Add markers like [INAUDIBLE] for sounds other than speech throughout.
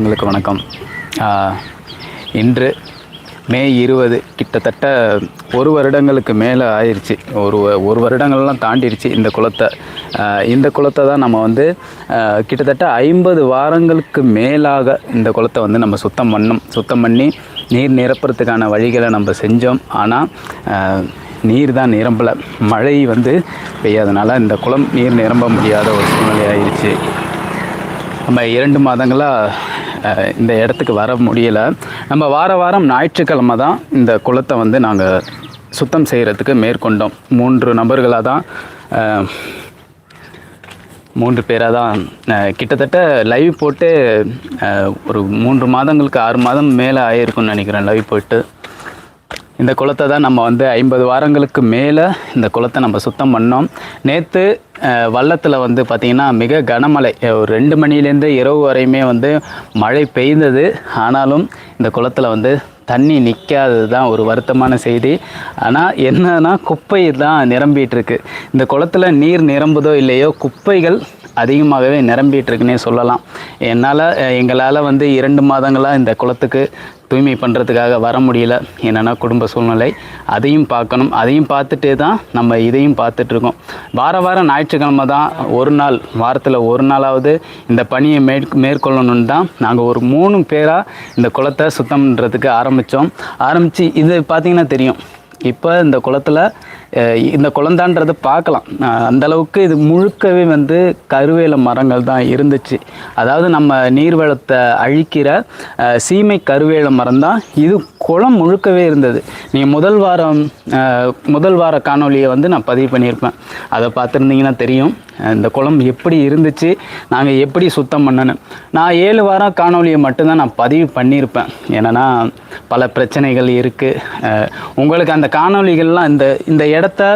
உங்களுக்கு வணக்கம். இன்று மே இருபது கிட்டத்தட்ட ஒரு வருடங்களுக்கு மேலே ஆயிடுச்சு ஒரு ஒரு வருடங்கள்லாம் தாண்டிடுச்சு இந்த குளத்தை. இந்த குளத்தை தான் நம்ம வந்து கிட்டத்தட்ட ஐம்பது வாரங்களுக்கு மேலாக இந்த குளத்தை வந்து நம்ம சுத்தம் பண்ணோம். சுத்தம் பண்ணி நீர் நிரப்புறதுக்கான வழிகளை நம்ம செஞ்சோம். ஆனால் நீர் தான் நிரம்பலை. மழை வந்து பெய்யாதனால இந்த குளம் நீர் நிரம்ப முடியாத ஒரு சூழ்நிலை ஆயிடுச்சு நம்ம இரண்டு மாதங்களாக இந்த இடத்துக்கு வர முடியலை. நம்ம வார வாரம் ஞாயிற்றுக்கிழமை தான் இந்த குளத்தை வந்து நாங்கள் சுத்தம் செய்கிறதுக்கு மேற்கொண்டோம். மூன்று நபர்களாக தான் மூன்று பேராக தான் கிட்டத்தட்ட லைவ் போட்டு ஒரு மூன்று மாதங்களுக்கு ஆறு மாதம் மேலே ஆயிருக்கும்னு நினைக்கிறேன் லைவ் போட்டு இந்த குளத்தை தான் நம்ம வந்து ஐம்பது வாரங்களுக்கு மேலே இந்த குளத்தை நம்ம சுத்தம் பண்ணோம். நேற்று வள்ளத்தில் வந்து பார்த்திங்கன்னா மிக கனமழை. ஒரு ரெண்டு மணிலேருந்து இரவு வரையுமே வந்து மழை பெய்ந்தது. ஆனாலும் இந்த குளத்தில் வந்து தண்ணி நிற்காதது தான் ஒரு வருத்தமான செய்தி. ஆனால் என்னன்னா குப்பை தான் நிரம்பிகிட்ருக்கு இந்த குளத்தில் நீர் நிரம்புதோ இல்லையோ குப்பைகள் அதிகமாகவே நிரம்பிகிட்ருக்குன்னே சொல்லலாம். என்னால் எங்களால் வந்து இரண்டு மாதங்களாக இந்த குளத்துக்கு தூய்மை பண்ணுறதுக்காக வர முடியல. என்னென்னா குடும்ப சூழ்நிலை. அதையும் பார்க்கணும். அதையும் பார்த்துட்டே தான் நம்ம இதையும் பார்த்துட்ருக்கோம் வார வாரம் ஞாயிற்றுக்கிழமை தான் ஒரு நாள் வாரத்தில் ஒரு நாளாவது இந்த பணியை மேற் மேற்கொள்ளணும்னு தான் நாங்கள் ஒரு மூணு பேராக இந்த குளத்தை சுத்தம் பண்ணுறதுக்கு ஆரம்பித்தோம் ஆரம்பித்து இது பார்த்திங்கன்னா தெரியும். இப்போ இந்த குளத்தில் இந்த குளந்தான்றதை பார்க்கலாம். அந்தளவுக்கு இது முழுக்கவே வந்து கருவேல மரங்கள் தான் இருந்துச்சு. அதாவது நம்ம நீர்வளத்தை அழிக்கிற சீமை கருவேல மரம் தான் இது குளம் முழுக்கவே இருந்தது. நீங்கள் முதல் வாரம் முதல் வார காணொலியை வந்து நான் பதிவு பண்ணியிருப்பேன். அதை பார்த்துருந்தீங்கன்னா தெரியும். இந்த குளம் எப்படி இருந்துச்சு நாங்கள் எப்படி சுத்தம் பண்ணணும் நான் ஏழு வாரம் காணொலியை மட்டும்தான் நான் பதிவு பண்ணியிருப்பேன். ஏன்னா பல பிரச்சனைகள் இருக்குது உங்களுக்கு அந்த காணொளிகள்லாம் இந்த இந்த இடத்த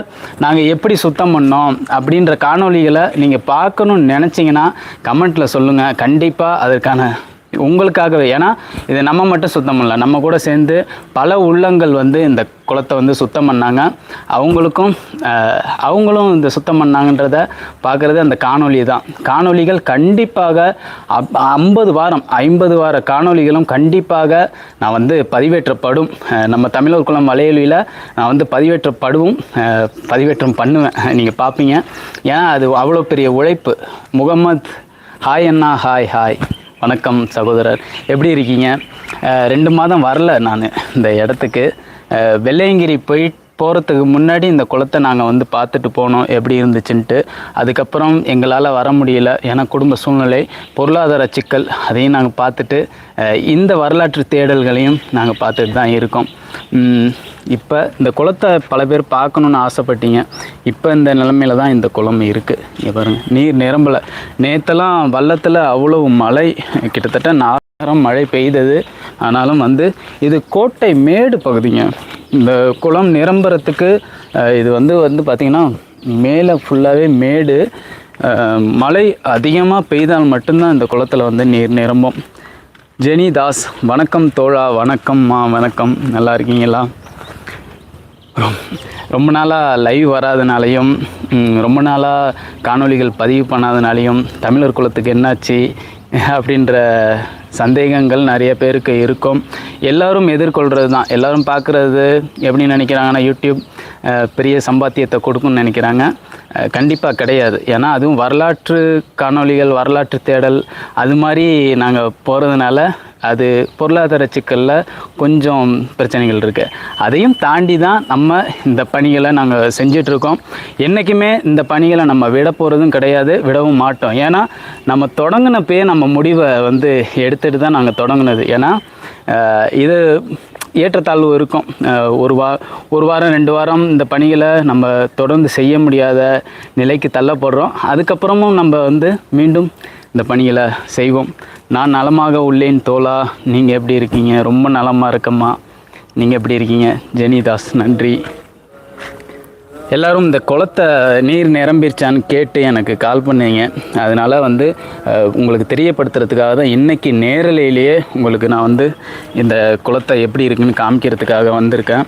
நாங்கள் எப்படி சுத்தம் பண்ணோம் அப்படின்ற காணொளிகளை நீங்கள் பார்க்கணும்னு நினச்சிங்கன்னா கமெண்ட்டில் சொல்லுங்கள் கண்டிப்பாக அதற்கான உங்களுக்காகவே. ஏன்னா இது நம்ம மட்டும் சுத்தம் பண்ணல. நம்ம கூட சேர்ந்து பல உள்ளங்கள் வந்து இந்த குளத்தை வந்து சுத்தம் பண்ணாங்க. அவங்களுக்கும் அவங்களும் இந்த சுத்தம் பண்ணாங்கன்றத பார்க்குறது அந்த காணொலி தான். காணொளிகள் கண்டிப்பாக அப்- ஐம்பது வாரம் ஐம்பது வார காணொளிகளும் கண்டிப்பாக நான் வந்து பதிவேற்றப்படும். நம்ம தமிழர் குளம் வலையொலியில் நான் வந்து பதிவேற்றப்படுவோம். பதிவேற்றம் பண்ணுவேன். [LAUGHS] நீங்கள் பார்ப்பீங்க. ஏன்னா அது அவ்வளோ பெரிய உழைப்பு. முகமது ஹாய் அண்ணா ஹாய் ஹாய். வணக்கம் சகோதரர். எப்படி இருக்கீங்க? ரெண்டு மாதம் வரல நான் இந்த இடத்துக்கு. வெள்ளையங்கிரி போயிட்டு போகிறதுக்கு முன்னாடி இந்த குளத்தை நாங்கள் வந்து பார்த்துட்டு போனோம் எப்படி இருந்துச்சுன்ட்டு. அதுக்கப்புறம் எங்களால் வர முடியல. ஏன்னா குடும்ப சூழ்நிலை பொருளாதார சிக்கல் அதையும் நாங்கள் பார்த்துட்டு இந்த வரலாற்று தேடல்களையும் நாங்கள் பார்த்துட்டு தான் இருக்கோம். இப்போ இந்த குளத்தை பல பேர் பார்க்கணுன்னு ஆசைப்பட்டீங்க. இப்போ இந்த நிலமையில தான் இந்த குளம் இருக்குது இங்கே பாருங்க நீர் நிரம்பலை. நேற்றெல்லாம் வள்ளத்தில் அவ்வளவு மழை கிட்டத்தட்ட நாலாயிரம் மழை பெய்தது. ஆனாலும் வந்து இது கோட்டை மேடு பகுதிங்க. இந்த குளம் நிரம்புறத்துக்கு இது வந்து வந்து பார்த்திங்கன்னா மேலே ஃபுல்லாகவே மேடு மழை அதிகமாக பெய்தால் மட்டும்தான் இந்த குளத்தில் வந்து நீர் நிரம்பும். ஜெனி தாஸ் வணக்கம் தோழா வணக்கம்மா வணக்கம். நல்லா இருக்கீங்களா? ரொம்ப நாளாக லைவ் வராதனாலையும் ரொம்ப நாளாக காணொளிகள் பதிவு பண்ணாதனாலையும் தமிழர் குலத்துக்கு என்னாச்சு? அப்படின்ற சந்தேகங்கள் நிறைய பேருக்கு இருக்கும். எல்லோரும் எதிர்கொள்கிறது தான். எல்லோரும் பார்க்குறது எப்படி நினைக்கிறாங்கன்னா யூடியூப் பெரிய சம்பாத்தியத்தை கொடுக்கும்னு நினைக்கிறாங்க. கண்டிப்பாக கிடையாது. ஏன்னா அதுவும் வரலாற்று காணொளிகள் வரலாற்று தேடல் அது மாதிரி நாங்கள் போகிறதுனால அது பொருளாதார சிக்கலில் கொஞ்சம் பிரச்சனைகள் இருக்குது அதையும் தாண்டி தான் நம்ம இந்த பணிகளை நாங்கள் செஞ்சிட்ருக்கோம். என்றைக்குமே இந்த பணிகளை நம்ம விட போகிறதும் கிடையாது விடவும் மாட்டோம். ஏன்னா நம்ம தொடங்கினப்பயே நம்ம முடிவை வந்து எடுத்துகிட்டு தான் நாங்கள் தொடங்கினது. ஏன்னா இது ஏற்றத்தாழ்வு இருக்கும். ஒரு வா ஒரு வாரம் ரெண்டு வாரம் இந்த பணிகளை நம்ம தொடர்ந்து செய்ய முடியாத நிலைக்கு தள்ளப்படுறோம். அதுக்கப்புறமும் நம்ம வந்து மீண்டும் இந்த பணிகளை செய்வோம். நான் நலமாக உள்ளேன் தோலா நீங்கள் எப்படி இருக்கீங்க? ரொம்ப நலமாக இருக்கம்மா. நீங்கள் எப்படி இருக்கீங்க? ஜெனிதாஸ் நன்றி. எல்லாரும் இந்த குளத்தை நீர் நிரம்பிருச்சான்னு கேட்டு எனக்கு கால் பண்ணீங்க. அதனால் வந்து உங்களுக்கு தெரியப்படுத்துறதுக்காக தான் இன்றைக்கி நேரலையிலேயே உங்களுக்கு நான் வந்து இந்த குளத்தை எப்படி இருக்குன்னு காமிக்கிறதுக்காக வந்திருக்கேன்.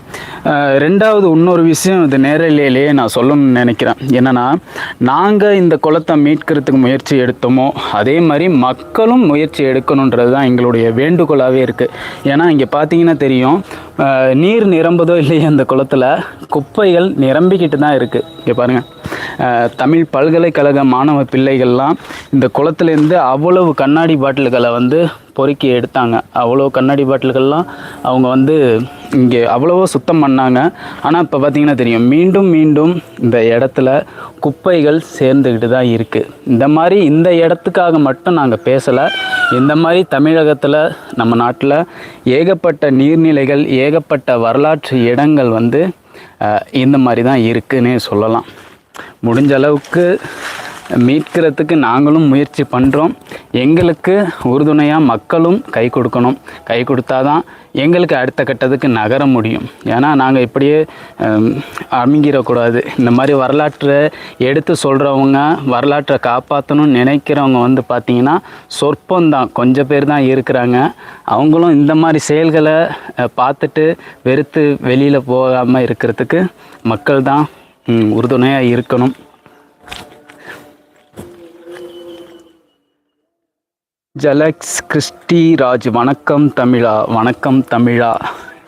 ரெண்டாவது இன்னொரு விஷயம் இது நேரலையிலேயே நான் சொல்லணும்னு நினைக்கிறேன். என்னென்னா நாங்கள் இந்த குளத்தை மீட்கிறதுக்கு முயற்சி எடுத்தோமோ அதே மாதிரி மக்களும் முயற்சி எடுக்கணுன்றது தான் எங்களுடைய வேண்டுகோளாகவே இருக்குது ஏன்னா இங்கே பார்த்தீங்கன்னா தெரியும் நீர் நிரம்புதோ இல்லையோ அந்த குளத்தில் குப்பைகள் நிரம்பிக்கிட்டு தான் இருக்குது இங்கே பாருங்கள் தமிழ் பல்கலைக்கழக மாணவ பிள்ளைகள்லாம் இந்த குளத்துலேருந்து அவ்வளவு கண்ணாடி பாட்டில்களை வந்து பொறுக்கி எடுத்தாங்க. அவ்வளோ கண்ணாடி பாட்டில்கள்லாம் அவங்க வந்து இங்கே அவ்வளவோ சுத்தம் பண்ணாங்க. ஆனால் இப்போ பார்த்தீங்கன்னா தெரியும். மீண்டும் மீண்டும் இந்த இடத்துல குப்பைகள் சேர்ந்துக்கிட்டு தான் இருக்குது இந்த மாதிரி இந்த இடத்துக்காக மட்டும் நாங்கள் பேசலை. இந்த மாதிரி தமிழகத்தில் நம்ம நாட்டில் ஏகப்பட்ட நீர்நிலைகள் ஏகப்பட்ட வரலாற்று இடங்கள் வந்து இந்த மாதிரி தான் இருக்குன்னே சொல்லலாம். முடிஞ்ச அளவுக்கு மீட்கிறதுக்கு நாங்களும் முயற்சி பண்ணுறோம் எங்களுக்கு உறுதுணையாக மக்களும் கை கொடுக்கணும். கை கொடுத்தாதான் எங்களுக்கு அடுத்த கட்டத்துக்கு நகர முடியும். ஏன்னா நாங்கள் இப்படியே அமைங்கிடக்கூடாது. இந்த மாதிரி வரலாற்றை எடுத்து சொல்கிறவங்க வரலாற்றை காப்பாற்றணும்னு நினைக்கிறவங்க வந்து பார்த்திங்கன்னா சொற்பந்தான். கொஞ்சம் பேர் தான் இருக்கிறாங்க. அவங்களும் இந்த மாதிரி செயல்களை பார்த்துட்டு வெறுத்து வெளியில் போகாமல் இருக்கிறதுக்கு மக்கள் தான் உறுதுணையாக இருக்கணும். ஜலக்ஸ் கிறிஸ்டி ராஜ் வணக்கம் தமிழா வணக்கம் தமிழா.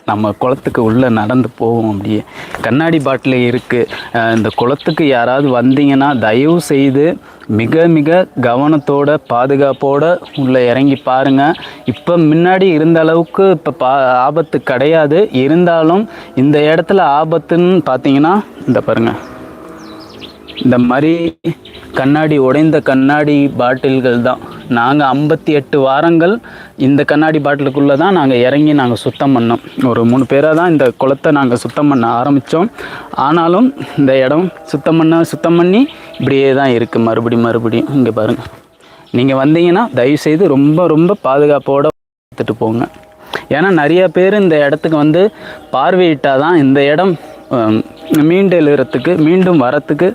நம்ம குளத்துக்கு உள்ளே நடந்து போவோம் அப்படியே. கண்ணாடி பாட்டில் இருக்குது இந்த குளத்துக்கு யாராவது வந்தீங்கன்னா தயவு செய்து மிக மிக கவனத்தோட பாதுகாப்போடு உள்ளே இறங்கி பாருங்கள் இப்போ முன்னாடி இருந்த அளவுக்கு இப்போ பா ஆபத்து கிடையாது. இருந்தாலும் இந்த இடத்துல ஆபத்துன்னு பார்த்தீங்கன்னா இந்த பாருங்கள் இந்த மாதிரி கண்ணாடி உடைந்த கண்ணாடி பாட்டில்கள் தான். நாங்கள் ஐம்பத்தி எட்டு வாரங்கள் இந்த கண்ணாடி பாட்டிலுக்குள்ளே தான் நாங்கள் இறங்கி நாங்கள் சுத்தம் பண்ணோம். ஒரு மூணு பேராக தான் இந்த குளத்தை நாங்கள் சுத்தம் பண்ண ஆரம்பித்தோம் ஆனாலும் இந்த இடம் சுத்தம் பண்ண சுத்தம் பண்ணி இப்படியே தான் இருக்குது மறுபடியும் மறுபடியும். இங்கே பாருங்கள் நீங்கள் வந்தீங்கன்னா தயவுசெய்து ரொம்ப ரொம்ப பாதுகாப்போடு எடுத்துகிட்டு போங்க. ஏன்னா நிறைய பேர் இந்த இடத்துக்கு வந்து பார்வையிட்டால் தான் இந்த இடம் ஹம், மீண்டு எழுகிறதுக்கு மீண்டும் வரத்துக்கு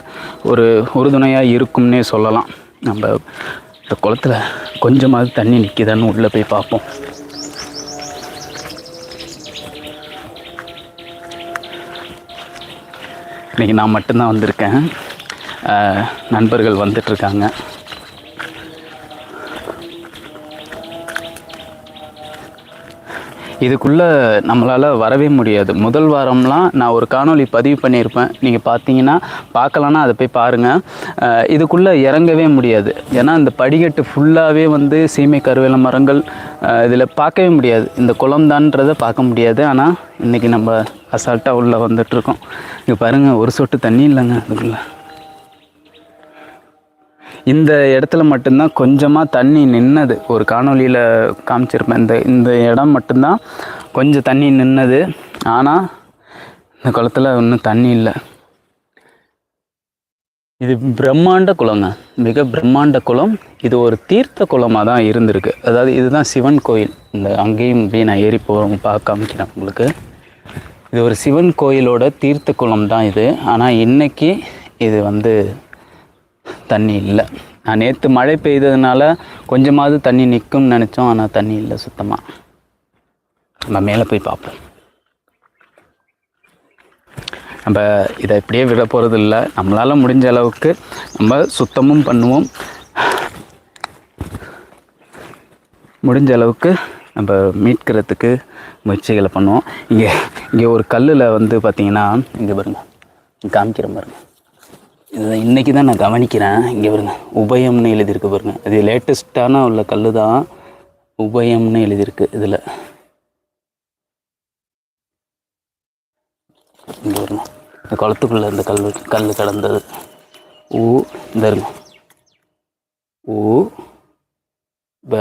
ஒரு உறுதுணையாக இருக்கும்னே சொல்லலாம். நம்ம இந்த குளத்துல கொஞ்சமாவது தண்ணி நிற்கிதான்னு உள்ளே போய் பார்ப்போம். இன்றைக்கி நான் மட்டும்தான் வந்திருக்கேன். நண்பர்கள் வந்துட்டுருக்காங்க இதுக்குள்ளே நம்மளால் வரவே முடியாது. முதல் வாரம்லாம் நான் ஒரு காணொளி பதிவு பண்ணியிருப்பேன். நீங்கள் பார்த்தீங்கன்னா பார்க்கலன்னா அதை போய் பாருங்கள் இதுக்குள்ளே இறங்கவே முடியாது. ஏன்னா இந்த படிக்கட்டு ஃபுல்லாகவே வந்து சீமை கருவேல மரங்கள் இதில் பார்க்கவே முடியாது. இந்த குளம்தான்றதை பார்க்க முடியாது. ஆனால் இன்றைக்கி நம்ம அசால்ட்டாக உள்ளே வந்துட்ருக்கோம் இங்கே பாருங்கள் ஒரு சொட்டு தண்ணி இல்லைங்க அதுக்குள்ளே. இந்த இடத்துல மட்டும்தான் கொஞ்சமாக தண்ணி நின்னது. ஒரு காணொளியில் காமிச்சிருப்பேன். இந்த இந்த இடம் மட்டும்தான் கொஞ்சம் தண்ணி நின்னது. ஆனால் இந்த குளத்தில் இன்னும் தண்ணி இல்லை. இது பிரம்மாண்ட குளங்க. மிக பிரம்மாண்ட குளம். இது ஒரு தீர்த்த குளமாக தான் இருந்திருக்கு. அதாவது இதுதான் சிவன் கோயில். இந்த அங்கேயும் போய் நான் ஏறி போகிறவங்க பார்க்க காமிக்கிறேன் உங்களுக்கு. இது ஒரு சிவன் கோயிலோட தீர்த்த குளம் தான் இது. ஆனால் இன்னைக்கு இது வந்து தண்ணி இல்லை. நான் நேற்று மழை பெய்ததுனால கொஞ்சமாவது தண்ணி நிற்கும்னு நினச்சோம். ஆனால் தண்ணி இல்லை சுத்தமாக நம்ம மேலே போய் பார்ப்போம். நம்ம இதை இப்படியே விட போகிறது இல்லை. நம்மளால் முடிஞ்ச அளவுக்கு நம்ம சுத்தமும் பண்ணுவோம். முடிஞ்ச அளவுக்கு நம்ம மீட்கிறதுக்கு முயற்சிகளை பண்ணுவோம். இங்கே இங்கே ஒரு கல்லில் வந்து பார்த்திங்கன்னா இங்கே பாருங்க. காமிக்கிற பாருங்கள் இதை இன்றைக்கி தான் நான் கவனிக்கிறேன். இங்கே பாருங்க உபயம்னு எழுதியிருக்கு பாருங்க. இது லேட்டஸ்ட்டான உள்ள கல் தான் உபயம்னு எழுதியிருக்கு இதில். இங்கே பாருங்க இந்த குளத்துக்குள்ளே இந்த கல் கல் கடந்தது. ஊ இந்த இருங்க. ஊ ப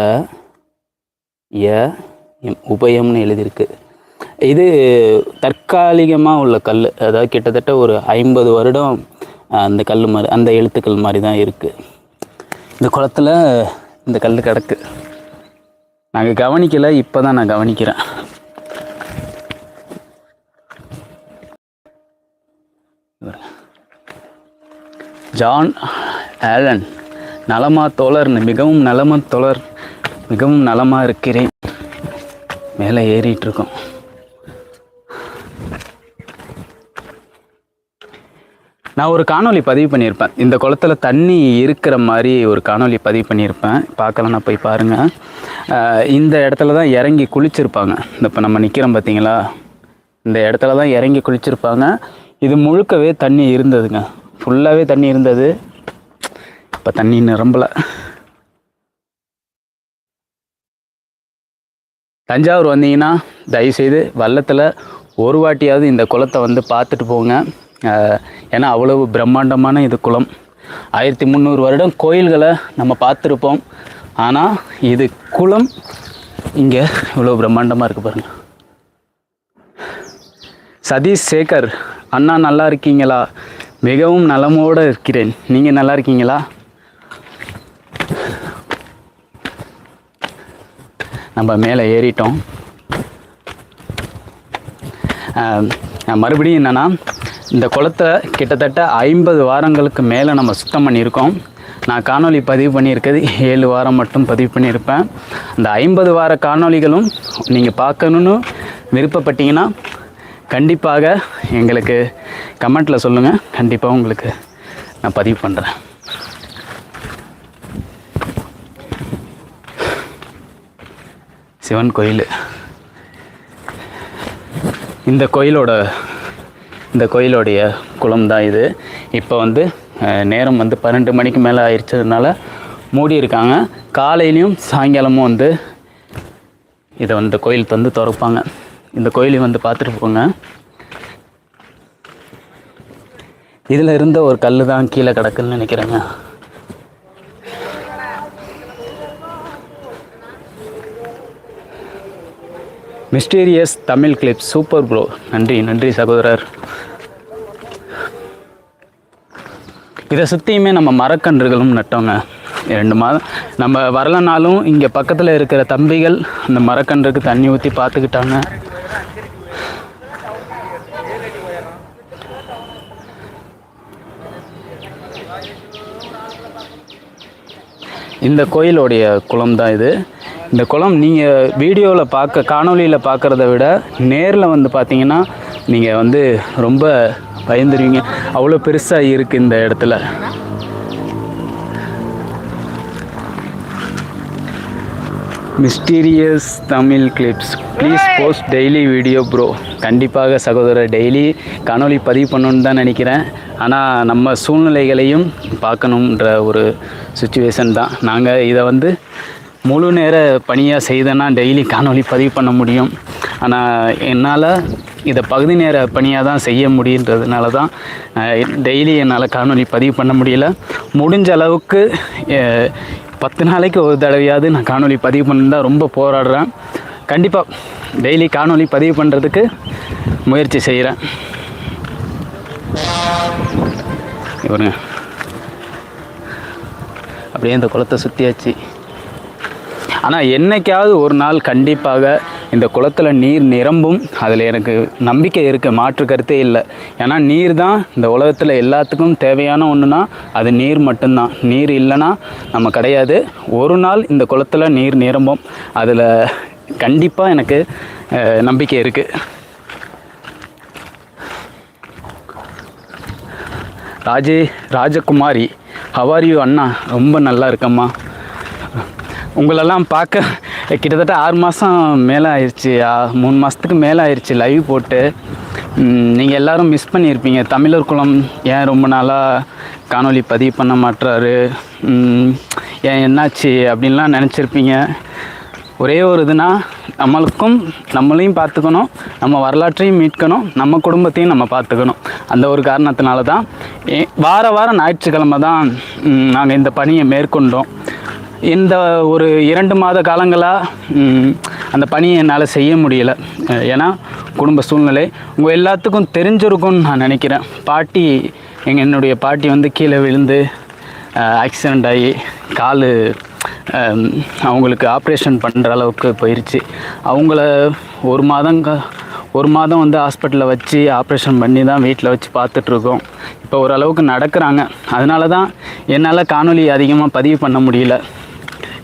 எம் உபயம்னு எழுதியிருக்கு. இது தற்காலிகமாக உள்ள கல் அதாவது கிட்டத்தட்ட ஒரு ஐம்பது வருடம் அந்த கல் மாதிரி அந்த எழுத்துக்கள் மாதிரி தான் இருக்குது இந்த குளத்துல இந்த கல் கிடக்கு. நாங்கள் கவனிக்கலை இப்போ தான் நான் கவனிக்கிறேன். ஜான் ஆலன் நலமா தோழர் மிகவும் நலமா தோழர் மிகவும் நலமாக இருக்கிறேன். மேலே ஏறிட்டுருக்கோம் நான் ஒரு காணொலி பதிவு பண்ணியிருப்பேன். இந்த குளத்துல தண்ணி இருக்கிற மாதிரி ஒரு காணொளி பதிவு பண்ணியிருப்பேன். பார்க்கலன்னா போய் பாருங்கள் இந்த இடத்துல தான் இறங்கி குளிச்சிருப்பாங்க. இந்த இப்போ நம்ம நிற்கிறோம் பார்த்தீங்களா இந்த இடத்துல தான் இறங்கி குளிச்சிருப்பாங்க. இது முழுக்கவே தண்ணி இருந்ததுங்க. ஃபுல்லாகவே தண்ணி இருந்தது. இப்போ தண்ணி நிரம்பலை. தஞ்சாவூர் வந்தீங்கன்னா தயவுசெய்து வல்லத்தில் ஒரு வாட்டியாவது இந்த குளத்தை வந்து பார்த்துட்டு போங்க. ஏன்னா அவ்வளவு பிரம்மாண்டமான இது குளம். ஆயிரத்தி முந்நூறு வருடம் கோயில்களை நம்ம பார்த்துருப்போம். ஆனால் இது குளம் இங்கே இவ்வளோ பிரம்மாண்டமாக இருக்குது பாருங்க. சதீஷ் சேகர் அண்ணா நல்லா இருக்கீங்களா? மிகவும் நலமோடு இருக்கிறேன். நீங்கள் நல்லா இருக்கீங்களா? நம்ம மேலே ஏறிட்டோம். மறுபடியும் என்னென்னா இந்த குளத்தை கிட்டத்தட்ட ஐம்பது வாரங்களுக்கு மேலே நம்ம சுத்தம் பண்ணியிருக்கோம். நான் காணொளி பதிவு பண்ணியிருக்கிறது ஏழு வாரம் மட்டும் பதிவு பண்ணியிருப்பேன். அந்த ஐம்பது வார காணொளிகளும் நீங்கள் பார்க்கணுன்னு விருப்பப்பட்டீங்கன்னா கண்டிப்பாக எங்களுக்கு கமெண்ட்டில் சொல்லுங்கள் கண்டிப்பாக உங்களுக்கு நான் பதிவு பண்ணுறேன் சிவன் கோயில். இந்த கோயிலோட இந்த கோயிலுடைய குளம் தான் இது. இப்போ வந்து நேரம் வந்து பன்னெண்டு மணிக்கு மேலே ஆயிடுச்சதுனால மூடி இருக்காங்க காலையிலையும் சாயங்காலமும் வந்து இதை வந்து கோயில் தந்து திறப்பாங்க. இந்த கோயிலையும் வந்து பார்த்துட்டு போங்க. இதில் இருந்த ஒரு கல் தான் கீழே கிடக்குன்னு நினைக்கிறேங்க. Mysterious Tamil clip super bro. நன்றி நன்றி சகோதரர். இதை சுற்றியுமே நம்ம மரக்கன்றுகளும் நட்டோங்க. ரெண்டு மாதம் நம்ம வரலனாலும் இங்கே பக்கத்தில் இருக்கிற தம்பிகள் அந்த மரக்கன்றுக்கு தண்ணி ஊற்றி பார்த்துக்கிட்டாங்க. இந்த கோயிலோடைய குளம் தான் இது. இந்த குளம் நீங்கள் வீடியோவில் பார்க்க காணொளியில் பார்க்குறத விட நேரில் வந்து பார்த்தீங்கன்னா நீங்கள் வந்து ரொம்ப பயந்துருவீங்க. அவ்வளோ பெருசாக இருக்குது இந்த இடத்துல. Mysterious Tamil clips. Please post daily video bro கண்டிப்பாக சகோதரர் டெய்லி காணொளி பதிவு பண்ணணுன்னு தான் நினைக்கிறேன். ஆனால் நம்ம சூழ்நிலைகளையும் பார்க்கணுன்ற ஒரு சுச்சுவேஷன் தான். நாங்கள் இதை வந்து முழு நேர பணியாக செய்தேன்னா டெய்லி காணொலி பதிவு பண்ண முடியும். ஆனால் என்னால் இதை பகுதி நேர பணியாக தான் செய்ய முடியுன்றதுனால தான் டெய்லி என்னால் காணொலி பதிவு பண்ண முடியல. முடிஞ்ச அளவுக்கு பத்து நாளைக்கு ஒரு தடவையாவது நான் காணொலி பதிவு பண்ண ரொம்ப போராடுறேன். கண்டிப்பாக டெய்லி காணொலி பதிவு பண்ணுறதுக்கு முயற்சி செய்கிறேன் இவருங்க. அப்படியே இந்த குளத்தை சுற்றியாச்சு ஆனால் என்னைக்காவது ஒரு நாள் கண்டிப்பாக இந்த குளத்தில் நீர் நிரம்பும். அதில் எனக்கு நம்பிக்கை இருக்குது மாற்று கருத்தே இல்லை. ஏன்னா நீர் தான் இந்த உலகத்தில் எல்லாத்துக்கும் தேவையான ஒன்றுனா அது நீர் மட்டும்தான். நீர் இல்லைன்னா நம்ம கிடையாது. ஒரு நாள் இந்த குளத்தில் நீர் நிரம்பும். அதில் கண்டிப்பாக எனக்கு நம்பிக்கை இருக்குது Raje Rajakumari how are you அண்ணா? ரொம்ப நல்லா இருக்கம்மா. உங்களெல்லாம் பார்க்க கிட்டத்தட்ட ஆறு மாதம் மேலே ஆயிடுச்சு மூணு மாதத்துக்கு மேலே ஆயிடுச்சு லைவ் போட்டு நீங்கள் எல்லோரும் மிஸ் பண்ணியிருப்பீங்க. தமிழர் குலம் ஏன் ரொம்ப நாளாக காணொளி பதிவு பண்ண மாட்டுறாரு ஏன் என்னாச்சு அப்படின்லாம் நினச்சிருப்பீங்க. ஒரே ஒரு இதுனா நம்மளுக்கும் நம்மளையும் பார்த்துக்கணும். நம்ம வரலாற்றையும் மீட்கணும். நம்ம குடும்பத்தையும் நம்ம பார்த்துக்கணும். அந்த ஒரு காரணத்தினால தான் ஏ- வார வாரம் ஞாயிற்றுக்கிழமை தான் நாங்கள் இந்த பணியை மேற்கொண்டோம். இந்த ஒரு இரண்டு மாத காலங்களாக அந்த பணியை என்னால் செய்ய முடியல. ஏன்னா குடும்ப சூழ்நிலை. உங்கள் எல்லாத்துக்கும் தெரிஞ்சிருக்கும்னு நான் நினைக்கிறேன். பாட்டி எங்கள் என்னுடைய பாட்டி வந்து கீழே விழுந்து ஆக்சிடெண்ட் ஆகி கால் அவங்களுக்கு ஆப்ரேஷன் பண்ணுற அளவுக்கு போயிடுச்சு அவங்கள ஒரு மாதம் க- ஒரு மாதம் வந்து ஹாஸ்பிட்டலில் வச்சு ஆப்ரேஷன் பண்ணி தான் வீட்டில் வச்சு பார்த்துட்ருக்கோம். இப்போ ஓரளவுக்கு நடக்கிறாங்க. அதனால தான் என்னால் காணொலி அதிகமாக பதிவு பண்ண முடியல.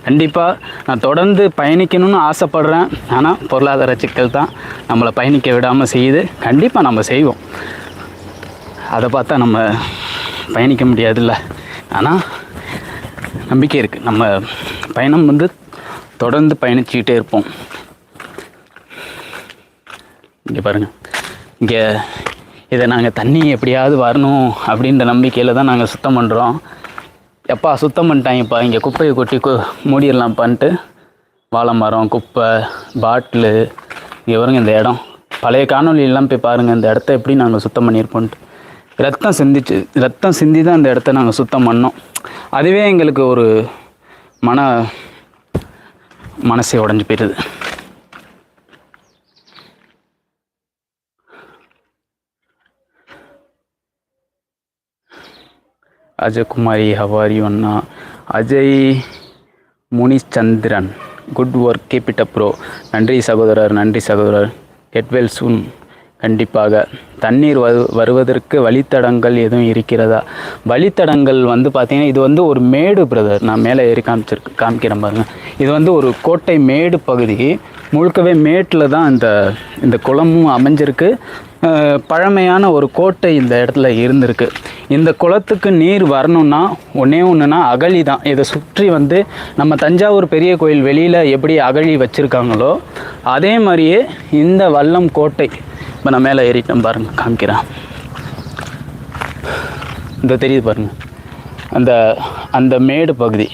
கண்டிப்பாக நான் தொடர்ந்து பயணிக்கணும்னு ஆசைப்பட்றேன். ஆனால் பொருளாதார சிக்கல் தான். நம்மளை பயணிக்க விடாமல் செய்யுது. கண்டிப்பாக நம்ம செய்வோம். அதை பார்த்தா நம்ம பயணிக்க முடியாதுல்ல. ஆனால் நம்பிக்கை இருக்குது நம்ம பயணம் வந்து தொடர்ந்து பயணிச்சுக்கிட்டே இருப்போம். இங்கே பாருங்கள் இங்கே இதை நாங்கள் தண்ணி எப்படியாவது வரணும் அப்படின்ற நம்பிக்கையில் தான் நாங்கள் சுத்தம் பண்ணுறோம் எப்பா சுத்தம் பண்ணிட்டாங்கப்பா இங்கே குப்பையை கொட்டி கு மூடிடலாம்ப்பான்ட்டு வாழை மரம் குப்பை பாட்டிலு இங்கே வருங்க இந்த இடம். பழைய காணொலியெல்லாம் போய் பாருங்கள் இந்த இடத்த எப்படி நாங்கள் சுத்தம் பண்ணியிருப்போன்ட்டு ரத்தம் சிந்திச்சு ரத்தம் சிந்தி தான் இந்த இடத்த நாங்கள் சுத்தம் பண்ணோம். அதுவே எங்களுக்கு ஒரு மன மனசே உடஞ்சி போயிடுது. அஜயகுமாரி ஹவாரி அண்ணா Ajay Munichandran. Good work keep it bro நன்றி சகோதரர் நன்றி சகோதரர். கெட்வெல் சூன் கண்டிப்பாக. தண்ணீர் வரு வருவதற்கு வழித்தடங்கள் எதுவும் இருக்கிறதா? வழித்தடங்கள் வந்து பார்த்திங்கன்னா இது வந்து ஒரு மேடு பிரதர் நான் மேலே ஏறி காமிச்சிருக்கு காமிக்கிறேன் பாருங்கள் இது வந்து ஒரு கோட்டை மேடு பகுதி. முழுக்கவே மேட்டில் தான் இந்த இந்த குளமும் அமைஞ்சிருக்கு. பழமையான ஒரு கோட்டை இந்த இடத்துல இருந்திருக்கு. இந்த குளத்துக்கு நீர் வரணும்னா ஒன்றே ஒன்றுனா அகழி தான். இதை சுற்றி வந்து நம்ம தஞ்சாவூர் பெரிய கோயில் வெளியில் எப்படி அகழி வச்சுருக்காங்களோ அதே மாதிரியே இந்த வல்லம் கோட்டை இப்போ நான் மேலே ஏறிட்டேன் பாருங்கள் காமிக்கிறேன். இந்த தெரியுது பாருங்கள் அந்த அந்த மேடு பகுதி.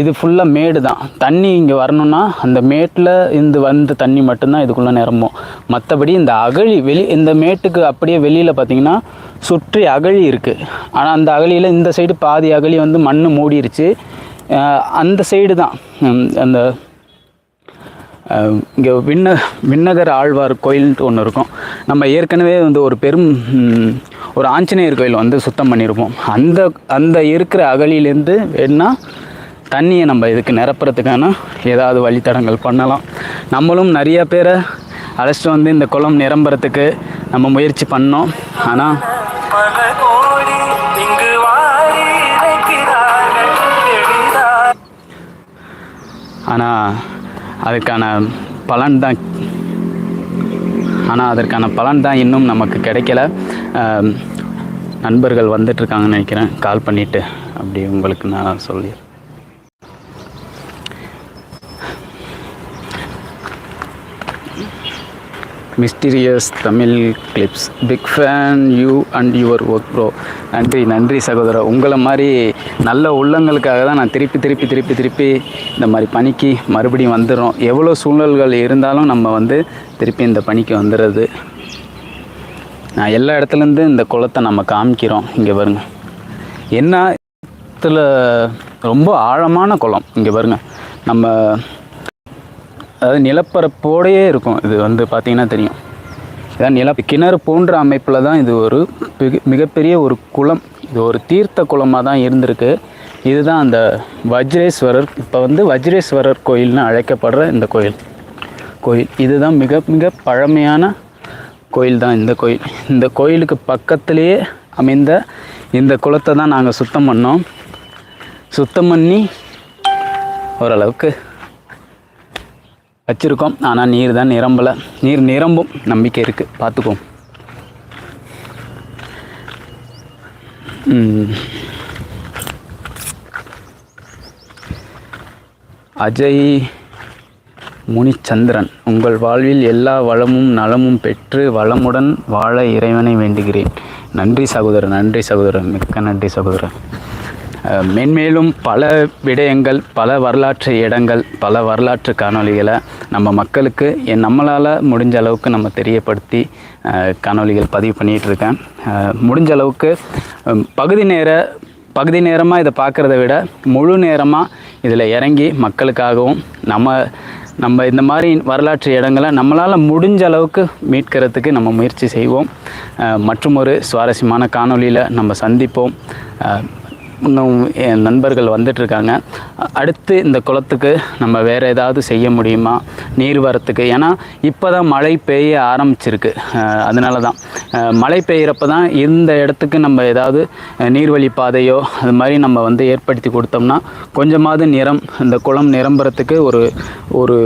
இது ஃபுல்லாக மேடு தான். தண்ணி இங்கே வரணும்னா அந்த மேட்டில் இருந்து வந்த தண்ணி மட்டும்தான் இதுக்குள்ளே நிரம்பும். மற்றபடி இந்த அகழி வெளி இந்த மேட்டுக்கு அப்படியே வெளியில் பார்த்தீங்கன்னா சுற்றி அகழி இருக்குது ஆனால் அந்த அகழியில் இந்த சைடு பாதி அகழி வந்து மண் மூடிருச்சு. அந்த சைடு தான். அந்த இங்கே விண்ண விண்ணகர் ஆழ்வார் கோயில்ன்ட்டு ஒன்று இருக்கும். நம்ம ஏற்கனவே வந்து ஒரு பெரும் ஒரு ஆஞ்சநேயர் கோயில் வந்து சுத்தம் பண்ணியிருப்போம் அந்த அந்த இருக்கிற அகழியிலேருந்து வேணா தண்ணியை நம்ம இதுக்கு நிரப்புறதுக்கான ஏதாவது வழித்தடங்கள் பண்ணலாம். நம்மளும் நிறைய பேரை அழைச்சிட்டு வந்து இந்த குளம் நிரம்புறதுக்கு நம்ம முயற்சி பண்ணோம். ஆனால் ஆனால் அதுக்கான பலன் தான் ஆனால் அதற்கான பலன் தான் இன்னும் நமக்கு கிடைக்கல. நண்பர்கள் வந்துட்டுருக்காங்கன்னு நினைக்கிறேன். கால் பண்ணிவிட்டு அப்படி உங்களுக்கு நான் சொல்லிடுறேன். Mysterious Tamil clips. Big fan you and your work bro நன்றி நன்றி சகோதரர் உங்களை மாதிரி நல்ல உள்ளங்களுக்காக தான் நான் திருப்பி திருப்பி திருப்பி திருப்பி இந்த மாதிரி பணிக்கு மறுபடியும் வந்துடுறோம். எவ்வளோ சூழல்கள் இருந்தாலும் நம்ம வந்து திருப்பி இந்த பணிக்கு வந்துடுறது. நான் எல்லா இடத்துலேருந்து இந்த குளத்தை நம்ம காமிக்கிறோம். இங்கே பாருங்க. என்ன இடத்துல ரொம்ப ஆழமான குளம். இங்கே பாருங்க. நம்ம அதாவது நிலப்பரப்போடையே இருக்கும். இது வந்து பார்த்தீங்கன்னா தெரியும். இதான் நில கிணறு போன்ற அமைப்பில் தான் இது ஒரு மிகப்பெரிய ஒரு குளம். இது ஒரு தீர்த்த குளமாக தான் இருந்திருக்கு. இதுதான் அந்த வஜ்ரேஸ்வரர் இப்போ வந்து வஜ்ரேஸ்வரர் கோயில்னு அழைக்கப்படுற இந்த கோயில். கோயில். இதுதான் மிக மிக பழமையான கோயில் தான் இந்த கோயில். இந்த கோயிலுக்கு பக்கத்திலேயே அமைந்த இந்த குளத்தை தான் நாங்கள் சுத்தம் பண்ணோம். சுத்தம் பண்ணி ஓரளவுக்கு வச்சுருக்கோம். ஆனால் நீர் தான் நிரம்பலை. நீர் நிரம்பும். நம்பிக்கை இருக்குது பார்த்துக்குவோம். அஜய் முனிச்சந்திரன் உங்கள் வாழ்வில் எல்லா வளமும் நலமும் பெற்று வளமுடன் வாழ இறைவனை வேண்டுகிறேன். நன்றி சகோதரன் நன்றி சகோதரன் மிக்க நன்றி சகோதரன் மென்மேலும் பல விடயங்கள் பல வரலாற்று இடங்கள் பல வரலாற்று காணொளிகளை நம்ம மக்களுக்கு என் நம்மளால் முடிஞ்ச அளவுக்கு நம்ம தெரியப்படுத்தி காணொலிகள் காணொளிகள் பதிவு பண்ணிகிட்டு இருக்கேன் முடிஞ்ச அளவுக்கு பகுதி நேர பகுதி நேரமாக இதை பார்க்குறத விட முழு நேரமாக இதில் இறங்கி மக்களுக்காகவும் நம்ம நம்ம இந்த மாதிரி வரலாற்று இடங்களை நம்மளால் முடிஞ்ச அளவுக்கு மீட்கிறதுக்கு நம்ம முயற்சி செய்வோம். மற்றும் ஒரு சுவாரஸ்யமான காணொளியில் நம்ம சந்திப்போம். இன்னும் என் நண்பர்கள் வந்துட்டுருக்காங்க அடுத்து இந்த குளத்துக்கு நம்ம வேறு ஏதாவது செய்ய முடியுமா? நீர் வரத்துக்கு. ஏன்னா இப்போ தான் மழை பெய்ய ஆரம்பிச்சிருக்கு. அதனால தான் மழை பெய்கிறப்ப தான் இந்த இடத்துக்கு நம்ம ஏதாவது நீர்வழி பாதையோ அது மாதிரி நம்ம வந்து ஏற்படுத்தி கொடுத்தோம்னா கொஞ்சமாவது நிறம் இந்த குளம் நிரம்புறத்துக்கு ஒரு ஒரு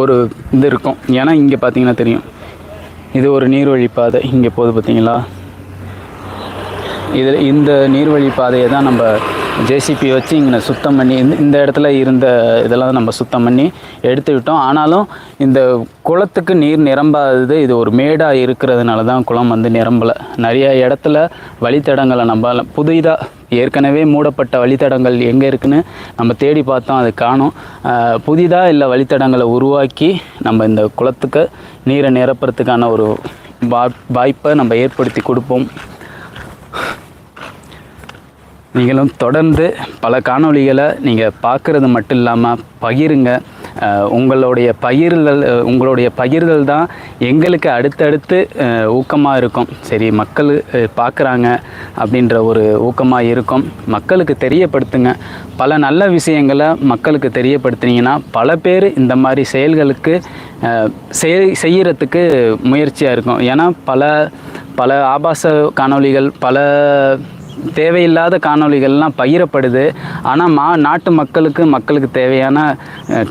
ஒரு இது இருக்கும். ஏன்னா இங்கே பார்த்தீங்கன்னா தெரியும். இது ஒரு நீர்வழி பாதை. இங்கே போகுது பார்த்தீங்களா இதில் இந்த நீர்வழி பாதையை தான் நம்ம ஜேசிபி வச்சு இங்கே சுத்தம் பண்ணி இந்த இந்த இடத்துல இருந்த இதெல்லாம் நம்ம சுத்தம் பண்ணி எடுத்து விட்டோம். ஆனாலும் இந்த குளத்துக்கு நீர் நிரம்பாதது இது ஒரு மேடாக இருக்கிறதுனால தான் குளம் வந்து நிரம்பலை. நிறைய இடத்துல வழித்தடங்களை நம்ம புதிதாக ஏற்கனவே மூடப்பட்ட வழித்தடங்கள் எங்கே இருக்குன்னு நம்ம தேடி பார்த்தோம் அது காணும். புதிதாக இல்லை வழித்தடங்களை உருவாக்கி நம்ம இந்த குளத்துக்கு நீரை நிரப்புறதுக்கான ஒரு வாய்ப்பை நம்ம ஏற்படுத்தி கொடுப்போம். நீங்களும் தொடர்ந்து பல காணொளிகளை நீங்கள் பார்க்குறது மட்டும் இல்லாமல் பகிருங்க. உங்களுடைய பகிர்தல் உங்களுடைய பகிர்தல் தான் எங்களுக்கு அடுத்தடுத்து ஊக்கமாக இருக்கும். சரி மக்கள் பார்க்குறாங்க அப்படின்ற ஒரு ஊக்கமாக இருக்கும். மக்களுக்கு தெரியப்படுத்துங்க. பல நல்ல விஷயங்களை மக்களுக்கு தெரியப்படுத்துனீங்கன்னா பல பேர் இந்த மாதிரி செயல்களுக்கு செய் செய்யறதுக்கு முயற்சியாக இருக்கும். ஏன்னா பல பல ஆபாச காணொளிகள் பல தேவையில்லாத காணொளிகள்லாம் பகிரப்படுது. ஆனால் மா நாட்டு மக்களுக்கு மக்களுக்கு தேவையான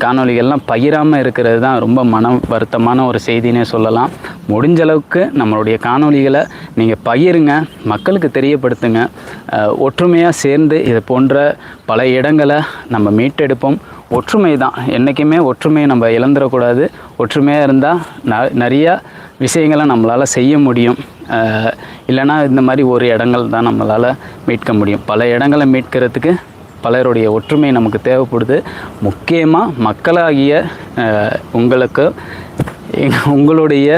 காணொலிகள்லாம் காணொளிகள்லாம் பகிராமல் இருக்கிறது தான் ரொம்ப மன வருத்தமான ஒரு செய்தினே சொல்லலாம். முடிஞ்ச அளவுக்கு நம்மளுடைய காணொளிகளை நீங்கள் பகிருங்க மக்களுக்கு தெரியப்படுத்துங்க. ஒற்றுமையாக சேர்ந்து இது போன்ற பல இடங்களை நம்ம மீட்டெடுப்போம். ஒற்றுமை தான். என்றைக்குமே ஒற்றுமையை நம்ம இழந்துடக்கூடாது. ஒற்றுமையாக இருந்தால் ந நிறையா விஷயங்களை நம்மளால் செய்ய முடியும். இல்லைனா இல்லைன்னா இந்த மாதிரி ஒரு இடங்கள் தான் நம்மளால் மீட்க முடியும். பல இடங்களை மீட்கிறதுக்கு பலருடைய ஒற்றுமை நமக்கு தேவைப்படுது. முக்கியமாக மக்களாகிய உங்களுக்கு உங்களுடைய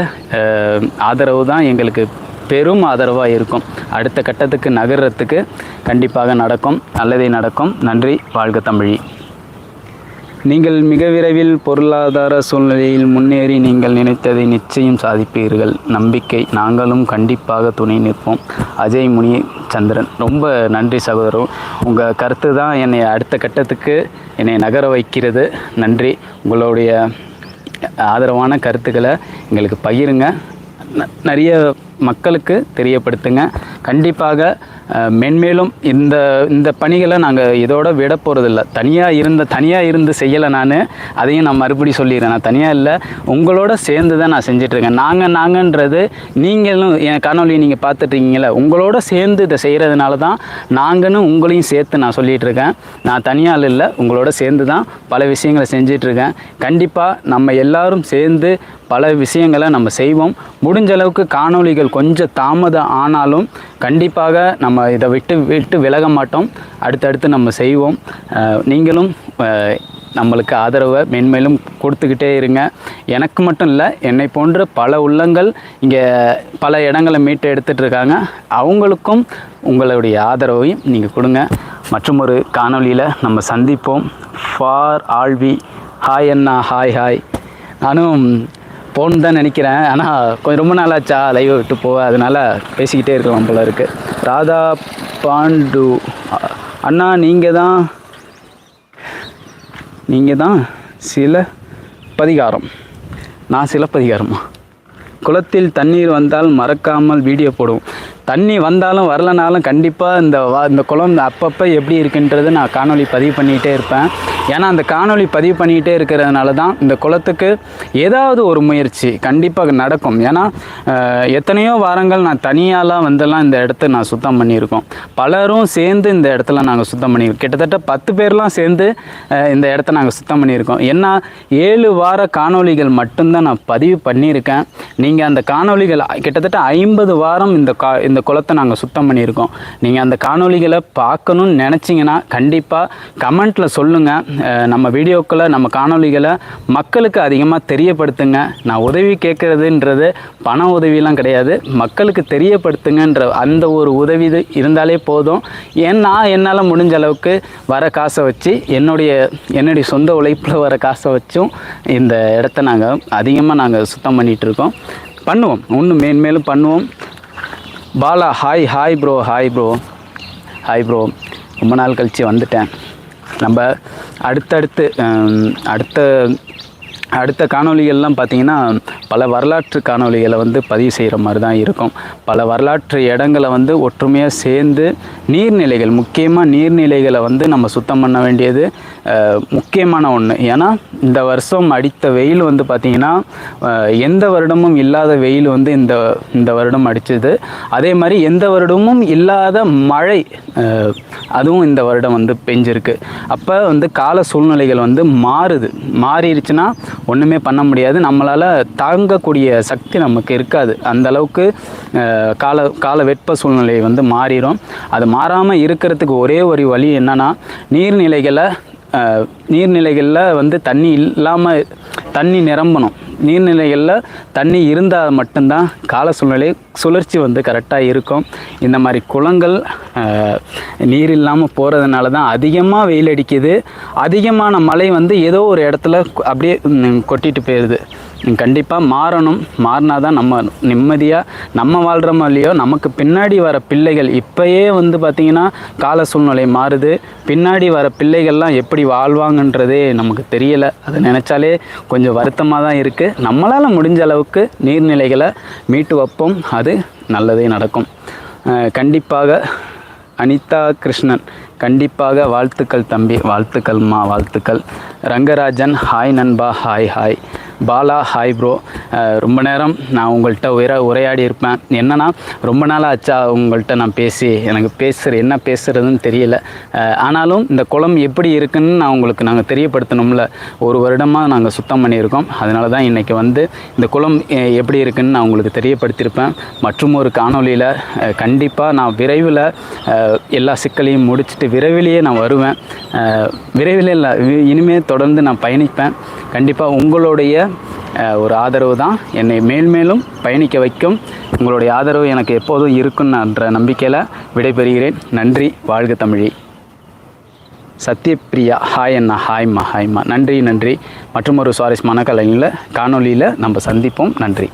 ஆதரவு தான் எங்களுக்கு பெரும் ஆதரவாக இருக்கும். அடுத்த கட்டத்துக்கு நகர்றதுக்கு கண்டிப்பாக நடக்கும். நல்லதே நடக்கும். நன்றி. வாழ்க தமிழி. நீங்கள் மிக விரைவில் பொருளாதார சூழ்நிலையில் முன்னேறி நீங்கள் நினைத்ததை நிச்சயம் சாதிப்பீர்கள். நம்பிக்கை நாங்களும் கண்டிப்பாக துணை நிற்போம். அஜய் முனி சந்திரன் ரொம்ப நன்றி சகோதரர். உங்கள் கருத்து தான் என்னை அடுத்த கட்டத்துக்கு என்னை நகர வைக்கிறது. நன்றி. உங்களுடைய ஆதரவான கருத்துக்களை எங்களுக்கு பகிருங்க. ந- நிறைய மக்களுக்கு தெரியப்படுத்துங்க. கண்டிப்பாக மென்மேலும் இந்த இந்த பணிகளை நாங்கள் இதோட விட போகிறதில்ல தனியாக இருந்த தனியாக இருந்து செய்யலை நான். அதையும் நான் மறுபடி சொல்லிடுறேன். நான் தனியாக இல்லை. உங்களோட சேர்ந்து தான் நான் செஞ்சிட்ருக்கேன். நாங்கள் நாங்கன்றது நீங்களும் என் காணொலியை நீங்கள் பார்த்துட்ருக்கீங்களே உங்களோட சேர்ந்து இதை செய்கிறதுனால தான் நாங்கன்னு உங்களையும் சேர்த்து நான் சொல்லிகிட்டு இருக்கேன் நான் தனியால் இல்லை. உங்களோட சேர்ந்து தான் பல விஷயங்களை செஞ்சிட்ருக்கேன். கண்டிப்பாக நம்ம எல்லாரும் சேர்ந்து பல விஷயங்களை நம்ம செய்வோம். முடிஞ்ச அளவுக்கு காணொளிகள் கொஞ்சம் தாமதம் ஆனாலும் கண்டிப்பாக நம்ம இதை விட்டு விட்டு விலக மாட்டோம். அடுத்தடுத்து நம்ம செய்வோம். நீங்களும் நம்மளுக்கு ஆதரவை மென்மேலும் கொடுத்துக்கிட்டே இருங்க. எனக்கு மட்டும் இல்லை என்னை போன்ற பல உள்ளங்கள் இங்கே பல இடங்களை மீட்டு எடுத்துகிட்டு இருக்காங்க அவங்களுக்கும் உங்களுடைய ஆதரவையும் நீங்கள் கொடுங்க. மற்றும் ஒரு காணொளியில் நம்ம சந்திப்போம். ஃபார் ஆல்வி ஹாய் அண்ணா ஹாய் ஹாய். நானும் போகணுன்னு தான் நினைக்கிறேன். ஆனால் கொஞ்சம் ரொம்ப நாளாச்சா லைவை விட்டு போக? அதனால் பேசிக்கிட்டே இருக்கலாம் போல இருக்குது ராதா பாண்டு அண்ணா நீங்கள் தான் நீங்கள் தான் சில பதிகாரம் நான் சிலப்பதிகாரமா? குளத்தில் தண்ணீர் வந்தால் மறக்காமல் வீடியோ போடுவோம். தண்ணி வந்தாலும் வரலனாலும் கண்டிப்பாக இந்த வா இந்த குளம் அப்பப்போ எப்படி இருக்குன்றது நான் காணொலி பதிவு பண்ணிகிட்டே இருப்பேன். ஏன்னா அந்த காணொளி பதிவு பண்ணிக்கிட்டே இருக்கிறதுனால தான் இந்த குளத்துக்கு ஏதாவது ஒரு முயற்சி கண்டிப்பாக நடக்கும். ஏன்னா எத்தனையோ வாரங்கள் நான் தனியாலாம் வந்தெல்லாம் இந்த இடத்த நான் சுத்தம் பண்ணியிருக்கோம். பலரும் சேர்ந்து இந்த இடத்துல நாங்கள் சுத்தம் பண்ணியிருக்கோம். கிட்டத்தட்ட பத்து பேர்லாம் சேர்ந்து இந்த இடத்த நாங்கள் சுத்தம் பண்ணியிருக்கோம். ஏன்னா ஏழு வார காணொளிகள் மட்டும்தான் நான் பதிவு பண்ணியிருக்கேன். நீங்கள் அந்த காணொலிகள் கிட்டத்தட்ட ஐம்பது வாரம் இந்த கா இந்த இந்த குளத்தை நாங்கள் சுத்தம் பண்ணியிருக்கோம். நீங்கள் அந்த காணொளிகளை பார்க்கணும்னு நினச்சிங்கன்னா கண்டிப்பாக கமெண்ட்டில் சொல்லுங்கள் நம்ம வீடியோக்களை நம்ம காணொளிகளை மக்களுக்கு அதிகமாக தெரியப்படுத்துங்க. நான் உதவி கேட்குறதுன்றது பண உதவிலாம் கிடையாது. மக்களுக்கு தெரியப்படுத்துங்கன்ற அந்த ஒரு உதவி இது இருந்தாலே போதும். ஏன் நான் என்னால் முடிஞ்ச அளவுக்கு வர காசை வச்சு என்னுடைய என்னுடைய சொந்த உழைப்பில் வர காசை வச்சும் இந்த இடத்த நாங்கள் அதிகமாக நாங்கள் சுத்தம் பண்ணிகிட்ருக்கோம் பண்ணுவோம். இன்னும் மேன்மேலும் பண்ணுவோம். Bala hi hi bro hi bro hi bro ரொம்ப நாள் கழித்து வந்துட்டேன். நம்ம அடுத்தடுத்து அடுத்த அடுத்த காணொளிகள்லாம் பார்த்தீங்கன்னா பல வரலாற்று காணொளிகளை வந்து பதிவு செய்கிற மாதிரி தான் இருக்கும். பல வரலாற்று இடங்களை வந்து ஒற்றுமையாக சேர்ந்து நீர்நிலைகள் முக்கியமாக நீர்நிலைகளை வந்து நம்ம சுத்தம் பண்ண வேண்டியது முக்கியமான ஒன்று ஏன்னா இந்த வருஷம் அடித்த வெயில் வந்து பார்த்திங்கன்னா எந்த வருடமும் இல்லாத வெயில் வந்து இந்த இந்த வருடம் அடித்தது அதே மாதிரி எந்த வருடமும் இல்லாத மழை அதுவும் இந்த வருடம் வந்து பெஞ்சிருக்கு. அப்போ வந்து கால சூழ்நிலைகள் வந்து மாறுது. மாறிடுச்சுன்னா ஒன்றுமே பண்ண முடியாது. நம்மளால் தாங்கக்கூடிய சக்தி நமக்கு இருக்காது. அந்த அளவுக்கு கால கால வெப்ப சூழ்நிலை வந்து மாறிடும் அது மாறாமல் இருக்கிறதுக்கு ஒரே ஒரு வழி என்னன்னா நீர்நிலைகளை நீர்நிலைகளில் வந்து தண்ணி இல்லாமல் தண்ணி நிரம்பணும். நீர்நிலைகளில் தண்ணி இருந்தால் மட்டும்தான் கால சூழ்நிலை சுழற்சி வந்து கரெக்டாக இருக்கும். இந்த மாதிரி குளங்கள் நீர் இல்லாமல் போகிறதுனால தான் அதிகமாக வெயில் அடிக்குது. அதிகமான மழை வந்து ஏதோ ஒரு இடத்துல அப்படியே கொட்டிட்டு போயிடுது கண்டிப்பாக மாறணும். மாறினா தான் நம்ம நிம்மதியாக நம்ம வாழ்கிறோமோ இல்லையோ நமக்கு பின்னாடி வர பிள்ளைகள் இப்போயே வந்து பார்த்திங்கன்னா கால சூழ்நிலை மாறுது. பின்னாடி வர பிள்ளைகள்லாம் எப்படி வாழ்வாங்கன்றதே நமக்கு தெரியலை. அதை நினச்சாலே கொஞ்சம் வருத்தமாக தான் இருக்குது நம்மளால் முடிஞ்ச அளவுக்கு நீர்நிலைகளை மீட்டு வைப்போம். அது நல்லதே நடக்கும். கண்டிப்பாக அனிதா கிருஷ்ணன் கண்டிப்பாக வாழ்த்துக்கள் தம்பி வாழ்த்துக்கள்மா வாழ்த்துக்கள். ரங்கராஜன் ஹாய் நண்பா hi hi. Bala hi bro ரொம்ப நேரம் நான் உங்கள்கிட்ட உயர உரையாடி இருப்பேன். என்னன்னா ரொம்ப நாள் ஆச்சா உங்கள்கிட்ட நான் பேசி எனக்கு பேசுகிற என்ன பேசுகிறதுன்னு தெரியல. ஆனாலும் இந்த குளம் எப்படி இருக்குன்னு நான் உங்களுக்கு நாங்கள் தெரியப்படுத்தணும்ல. ஒரு வருடமாக நாங்கள் சுத்தம் பண்ணியிருக்கோம். அதனால தான் இன்றைக்கி வந்து இந்த குளம் எப்படி இருக்குன்னு நான் உங்களுக்கு தெரியப்படுத்தியிருப்பேன். மற்றும் ஒரு காணொளியில் கண்டிப்பாக நான் விரைவில் எல்லா சிக்கலையும் முடிச்சுட்டு விரைவிலேயே நான் வருவேன். விரைவில் இல்லை இனிமேல் தொடர்ந்து நான் பயணிப்பேன். கண்டிப்பாக உங்களுடைய ஒரு ஆதரவு தான். என்னை மேல்மேலும் பயணிக்க வைக்கும். உங்களுடைய ஆதரவு எனக்கு எப்போதும் இருக்குன்ற நம்பிக்கையில் விடைபெறுகிறேன். நன்றி வாழ்க தமிழி. சத்யபிரியா ஹாய் அண்ணா ஹாய்மா ஹாய்மா நன்றி நன்றி. மற்றும் ஒரு சுவாரஸ்யமான கலைஞரில் காணொளியில் நம்ம சந்திப்போம். நன்றி.